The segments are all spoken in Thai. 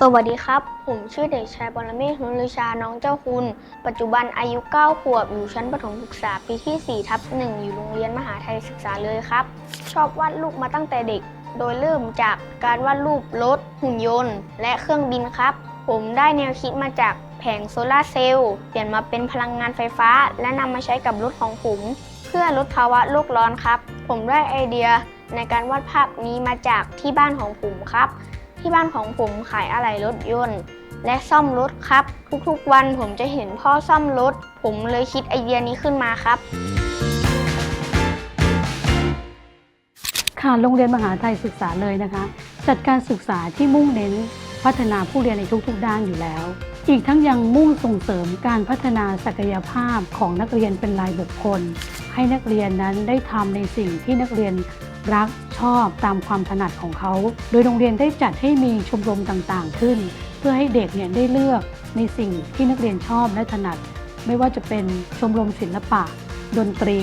สวัสดีครับ ผมชื่อเด็กชายบรเมศนุลือชา น้องเจ้าคุณ ปัจจุบันอายุ 9 ขวบ อยู่ชั้นประถมศึกษาปีที่ 4 ทับหนึ่งอยู่โรงเรียนมหาไทยศึกษาเลยครับ ชอบวาดรูปมาตั้งแต่เด็ก โดยเริ่มจากการวาดรูปรถ หุ่นยนต์ และเครื่องบินครับ ผมได้แนวคิดมาจากแผงโซลาเซลล์ เปลี่ยนมาเป็นพลังงานไฟฟ้า และนำมาใช้กับรถของผม เพื่อลดภาวะโลกร้อนครับ ผมได้ไอเดียในการวาดภาพนี้มาจากที่บ้านของผมครับ ที่บ้านของผมขายอะไหล่รถยนต์ และซ่อมรถครับ ทุกๆวันผมจะเห็นพ่อซ่อมรถ ผมเลยคิดไอเดียนี้ขึ้นมาครับ ค่ะโรงเรียนมหาไทยศึกษาเลยนะคะ จัดการศึกษาที่มุ่งเน้นพัฒนาผู้เรียนในทุกๆ ด้านอยู่แล้ว อีกทั้งยังมุ่งส่งเสริมการพัฒนาศักยภาพของนักเรียนเป็นรายบุคคล ให้นักเรียนนั้นได้ทำในสิ่งที่นักเรียน รักชอบตามความถนัดของเขา โดยโรงเรียนได้จัดให้มีชมรมต่างๆ ขึ้น เพื่อให้เด็กเนี่ยได้เลือกในสิ่งที่นักเรียนชอบและถนัด ไม่ว่าจะเป็นชมรมศิลปะ ดนตรี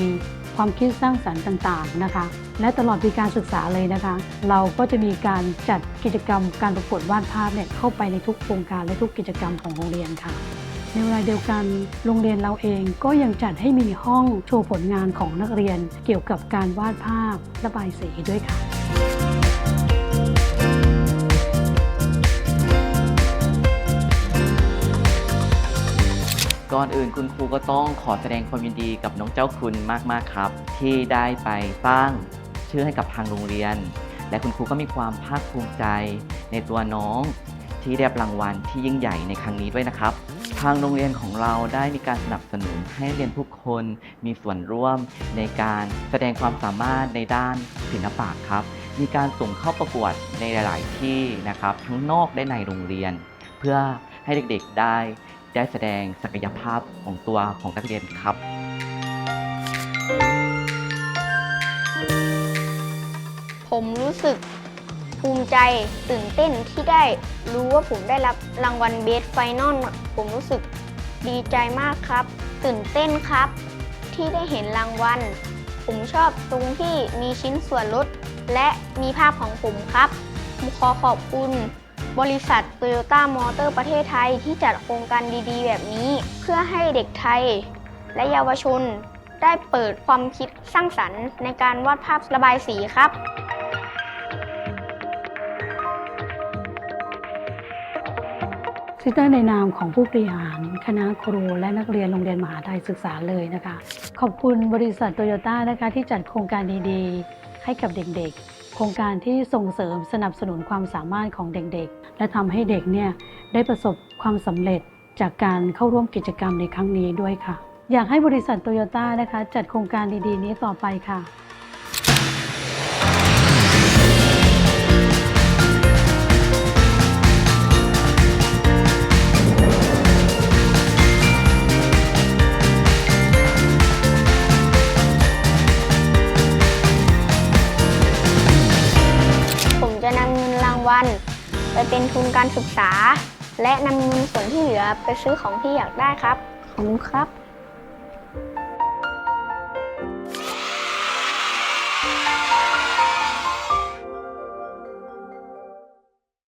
ความคิดสร้างสรรค์ต่างๆนะคะ และตลอดปีการศึกษาเลยนะคะ เราก็จะมีการจัดกิจกรรมการประกวดวาดภาพเนี่ยเข้าไปในทุกโครงการและทุกกิจกรรมของโรงเรียนค่ะ ในเวลาเดียวกันโรงเรียนเราเองก็ยังจัดให้มีห้องโชว์ผลงานของนักเรียน เกี่ยวกับการวาดภาพระบายสีด้วยค่ะก่อนอื่นคุณครูก็ต้องขอแสดงความยินดีกับน้องเจ้าคุณมากๆครับ ที่ได้ไปสร้างชื่อให้กับทางโรงเรียน และคุณครูก็มีความภาคภูมิใจในตัวน้องที่ได้รับรางวัลที่ยิ่งใหญ่ในครั้งนี้ด้วยนะครับ ทางโรงเรียนของเราได้มีการสนับสนุนให้นักเรียนทุกคนมีส่วนร่วมในการแสดงความสามารถในด้านศิลปะครับ มีการส่งเข้าประกวดในหลาย ๆ ที่นะครับ ทั้งนอกและในโรงเรียน เพื่อให้เด็ก ๆ ได้ได้แสดงศักยภาพของตัวของนักเรียนครับผมรู้สึก ภูมิใจตื่นเต้นที่ได้รู้ว่าผมได้รับรางวัลเบสไฟนอลผมรู้สึกดีใจมากครับ ตื่นเต้นครับ ที่ได้เห็นรางวัล ผมชอบตรงที่มีชิ้นส่วนลดและมีภาพของผมครับผมขอขอบคุณ บริษัท Toyota Motor ประเทศไทยที่จัดโครงการดีๆ แบบนี้ เพื่อให้เด็กไทย และเยาวชน ได้เปิดความคิดสร้างสรรค์ในการวาดภาพระบายสีครับ ซิสเตอร์ในนามของผู้บริหาร คณะครูและนักเรียนโรงเรียนมหาไทยศึกษาเลยนะคะ ขอบคุณบริษัทโตโยต้านะคะที่จัดโครงการดีๆ ให้กับเด็กๆ โครงการที่ส่งเสริมสนับสนุนความสามารถของเด็กๆ และทำให้เด็กเนี่ยได้ประสบความสำเร็จจากการเข้าร่วมกิจกรรมในครั้งนี้ด้วยค่ะ อยากให้บริษัทโตโยต้านะคะจัดโครงการดีๆ นี้ต่อไปค่ะ ไปเป็นทุนการศึกษา และนำเงินส่วนที่เหลือไปซื้อของที่อยากได้ครับ ขอบคุณครับ